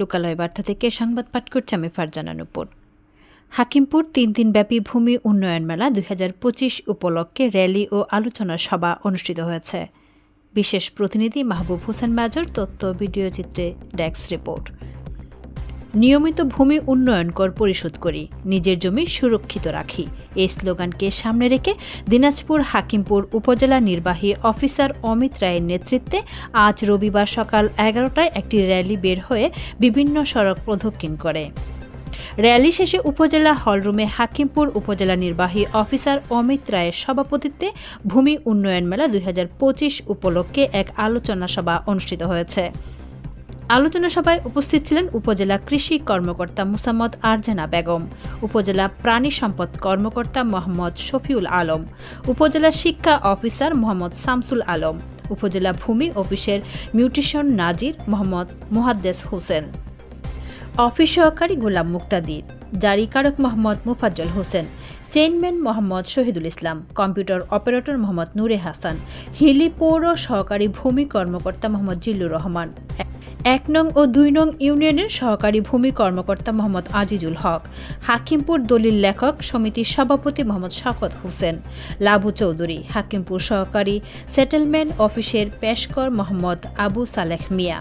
লোকালয় বার্তা থেকে সংবাদ পাঠ করছে আমি ফারজানা নুপুর। হাকিমপুর তিন দিনব্যাপী ভূমি উন্নয়ন মেলা দুই হাজার পঁচিশ উপলক্ষে র্যালি ও আলোচনা সভা অনুষ্ঠিত হয়েছে। বিশেষ প্রতিনিধি মাহবুব হোসেন মাজর, তথ্য ভিডিও চিত্রে ডেস্ক রিপোর্ট। নিয়মিত ভূমি উন্নয়ন কর পরিশোধ করি, নিজের জমি সুরক্ষিত রাখি। এই স্লোগানকে সামনে রেখে দিনাজপুর হাকিমপুর উপজেলা নির্বাহী অফিসার অমিত রায়ের নেতৃত্বে আজ রবিবার সকাল এগারোটায় একটি র্যালি বের হয়ে বিভিন্ন সড়ক প্রদক্ষিণ করে। র্যালি শেষে উপজেলা হলরুমে হাকিমপুর উপজেলা নির্বাহী অফিসার অমিত রায়ের সভাপতিত্বে ভূমি উন্নয়ন মেলা দুই হাজার পঁচিশ উপলক্ষে এক আলোচনা সভা অনুষ্ঠিত হয়েছে। আলোচনা সভায় উপস্থিত ছিলেন উপজেলা কৃষি কর্মকর্তা মুসাম্মদ আরজানা বেগম, উপজেলা প্রাণী সম্পদ কর্মকর্তা মোহাম্মদ শফিউল আলম, উপজেলা শিক্ষা অফিসার মোহাম্মদ শামসুল আলম, উপজেলা ভূমি অফিসের মিউটিশন নাজির মোহাম্মদ মুহাদ্দেস হোসেন। অফিস সহকারী Golam Muktadir জারিকারক Mohammad Mufazzal Hossain chainman Mohammad Shahidul Islam, computer operator Mohammad Nure Hasan, Hili পৌর সহকারী ভূমি কর্মকর্তা মোহাম্মদ জিল্লুর রহমান এক নং ও দুই নং ইউনিয়নের সহকারী ভূমি কর্মকর্তা মোহাম্মদ আজিজুল হক, হাকিমপুর দলিল লেখক সমিতির সভাপতি মোহাম্মদ শাকত হোসেন, লাবু চৌধুরী, হাকিমপুর সহকারী সেটেলমেন্ট অফিসের পেশকর মোহাম্মদ আবু সালেহ মিয়া।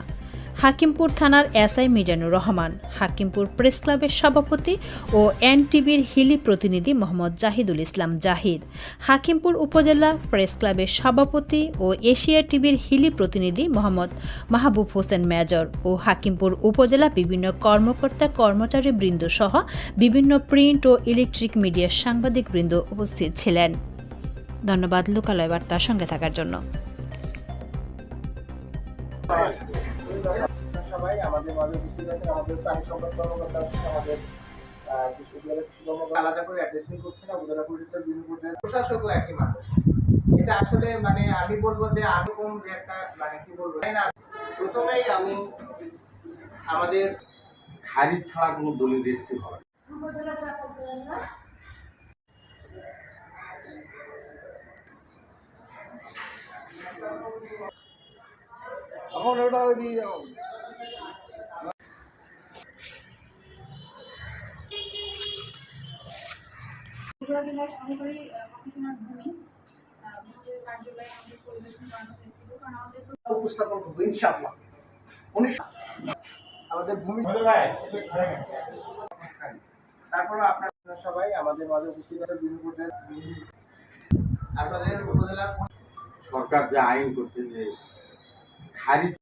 হাকিমপুর থানার এসআই মিজানুর রহমান, হাকিমপুর প্রেস ক্লাবের সভাপতি ও এনটিভির হিলি প্রতিনিধি মোহাম্মদ জাহিদুল ইসলাম জাহিদ, হাকিমপুর উপজেলা প্রেস ক্লাবের সভাপতি ও এশিয়া টিভির হিলি প্রতিনিধি মোহাম্মদ মাহবুব হোসেন মেজর ও হাকিমপুর উপজেলা বিভিন্ন কর্মকর্তা কর্মচারী বৃন্দ সহ বিভিন্ন প্রিন্ট ও ইলেকট্রিক মিডিয়ার সাংবাদিক বৃন্দ উপস্থিত ছিলেন। ধন্যবাদ, লোকালয় বার্তার সঙ্গে থাকার জন্য। আমাদের মাঝে আলাদা করে না উপজেলা একই মানুষ। এটা আসলে মানে আমি বলব যে আনুকম যে একটা মানে কি বলব, তাই না? প্রথমেই আমি আমাদের খারিজ ছাড়া কোনো দলিল রেজিস্ট্রি হবে। এখন ওটা ওই ত্রিপুরা জেলার সহকারী কমিশনার ভূমি কার্যালয়ে আমাদের পরিদর্শন করানো হয়েছিল কারণ আমাদের উপস্থাপন করব ইনশাআল্লাহ। উনিশ আমাদের ভূমি তারপরে আপনারা সবাই আমাদের মাঝে উপস্থিত আছেন বিভিন্ন পর্যায়ে আপনাদের উপজেলা সরকার যে আইন করছে যে খারিজ